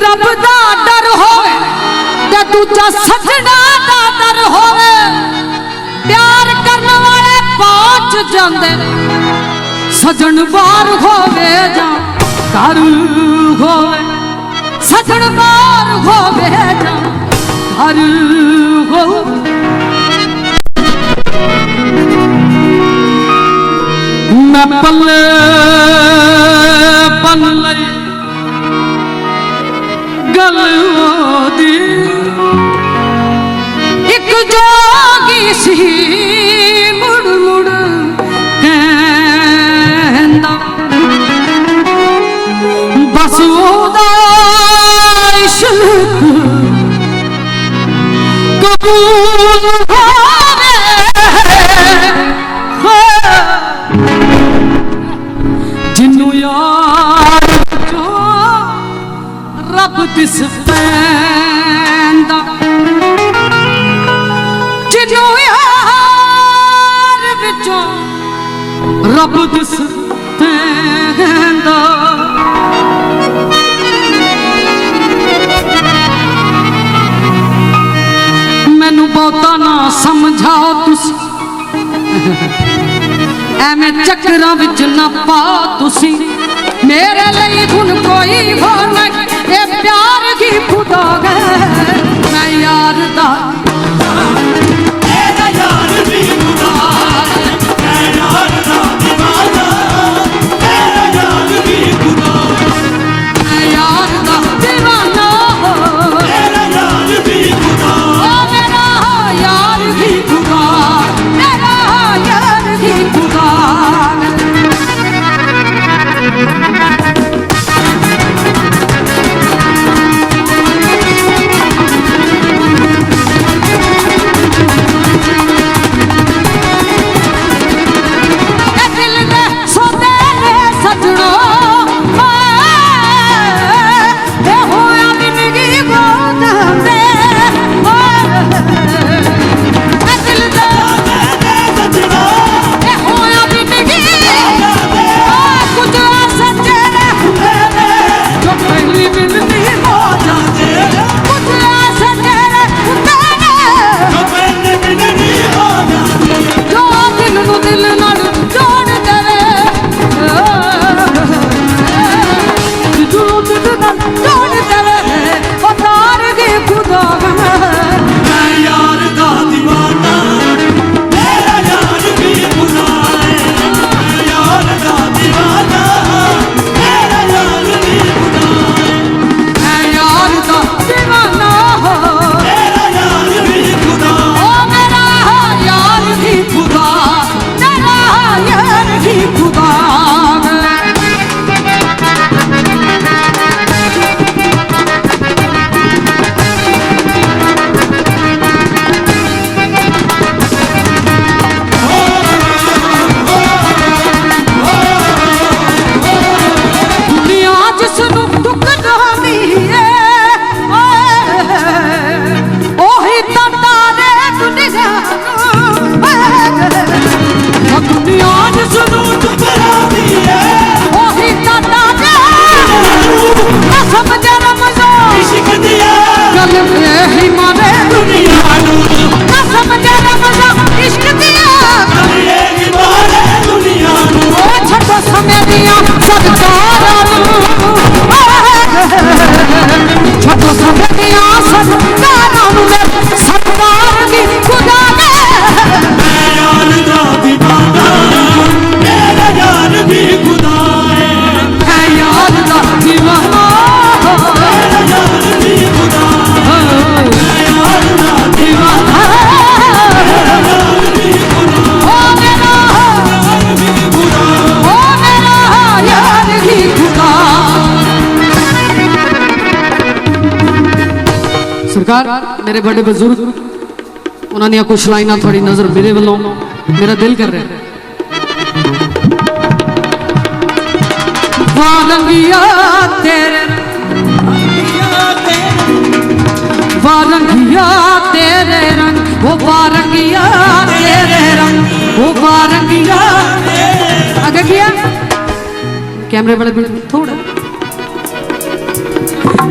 ਰੱਬ ਦਾ ਡਰ ਹੋਵੇ ਤੇ ਦੂਜਾ ਸੱਜਣਾ ਦਾ ਡਰ ਹੋਵੇ। ਪਿਆਰ ਕਰਨ ਵਾਲੇ ਪਹੁੰਚ ਜਾਂਦੇ ਨੇ। ਸੱਜਣ ਬਾਹਰ ਹੋਵੇ ਜਾਂ ਘਰ ਹੋਵੇ। ਸੱਜਣ ਬਾਹਰ ਹੋਵੇ ਜਾਂ ਘਰ ਹੋਵੇ। ਮੈਂ ਪੱਲੇ ਮੈਨੂੰ ਬਹੁਤਾ ਨਾ ਸਮਝਾਓ ਤੁਸੀਂ। ਐਵੇਂ ਚੱਕਰਾਂ ਵਿੱਚ ਨਾ ਪਾ ਤੁਸੀਂ। ਮੇਰੇ ਲਈ ਹੁਣ ਕੋਈ ਹੋ ਨਾ ਇਹ ਪਿਆਰ ঢোকে মাইয়ার দাঁত ਸਰਕਾਰ, ਮੇਰੇ ਵੱਡੇ ਬਜ਼ੁਰਗ, ਉਹਨਾਂ ਦੀਆਂ ਕੁਝ ਲਾਈਨਾਂ ਤੁਹਾਡੀ ਨਜ਼ਰ ਮੇਰੇ ਵੱਲੋਂ, ਮੇਰਾ ਦਿਲ ਕਰ ਰਿਹਾ ਵਾਲੰਗੀਆ ਤੇਰੇ ਰੰਗ, ਉਹ ਵਾਲੰਗੀਆ ਤੇਰੇ ਰੰਗ, ਉਹ ਵਾਲੰਗੀਆ ਅਗੇ ਗਿਆ ਕੈਮਰੇ ਵਾਲੇ ਥੋੜਾ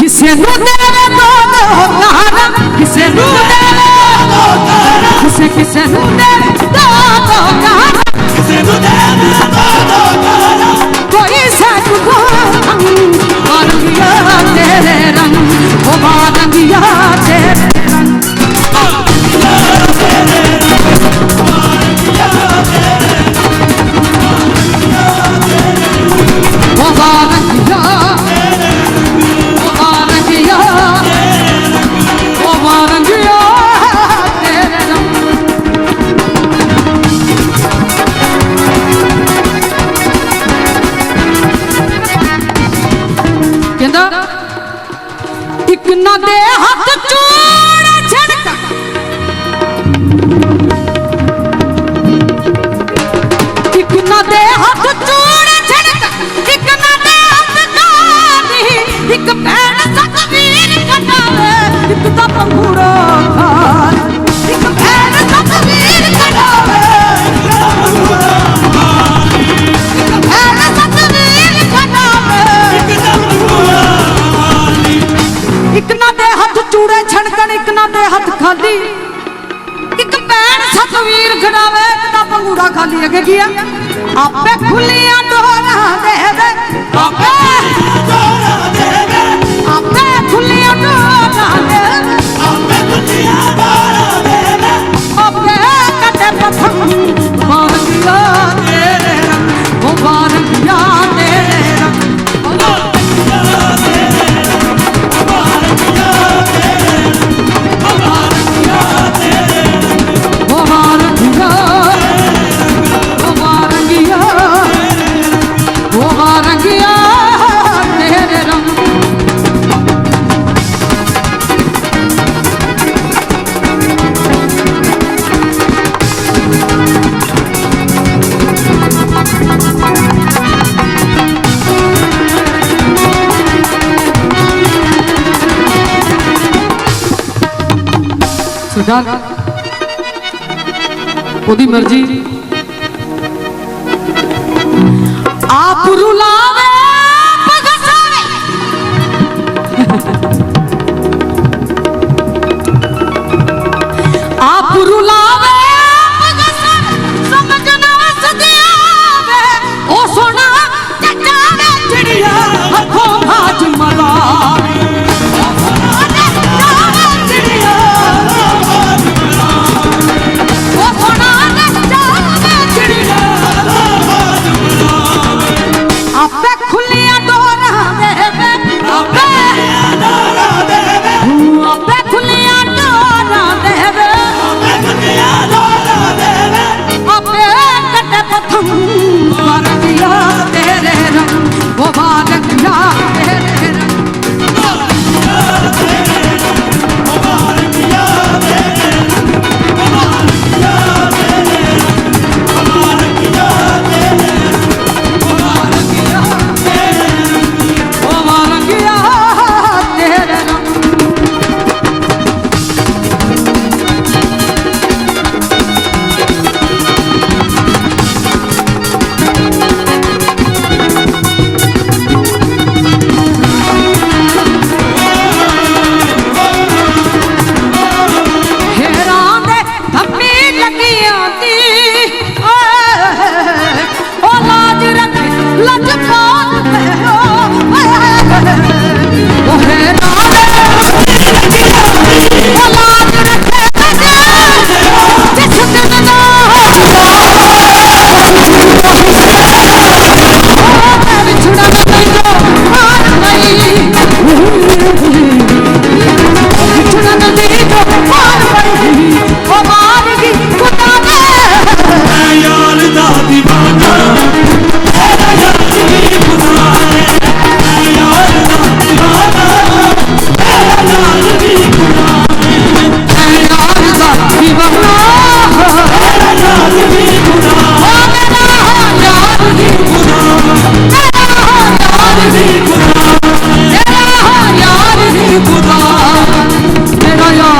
ਕਿਸੇ ਨੂੰ ਤੇਰੇ ਹੁੰਦਾ ਹਰ ਕਿਸੇ ਨੂੰ ਦੇ ਦੋ ਤਾਰਾ ਕਿਸੇ ਕਿਸੇ ਨੂੰ ਦੇ ਦੋ ਦੋ ਤਾਰਾ ਕਿਸੇ ਨੂੰ ਦੇ ਦੋ। ਸਿਕਨਾ ਦੇ ਹੱਥ ਚੂੜਾ ਛੜਕ। ਸਿਕਨਾ ਦੇ ਹੱਥ ਚੂੜਾ ਛੜਕ। ਸਿਕਨਾ ਦੇ ਹੱਥ ਕਾਨੀ ਇੱਕ ਭੈਣ ਸਕਵੀਰ ਕਟਾਵੇ। ਇੱਕ ਤਾਂ ਪੰਗੂੜਾ লাগিয়া আপে খুলি ਸਰਕਾਰ ਉਹਦੀ ਮਰਜ਼ੀ।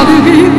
Hallelujah.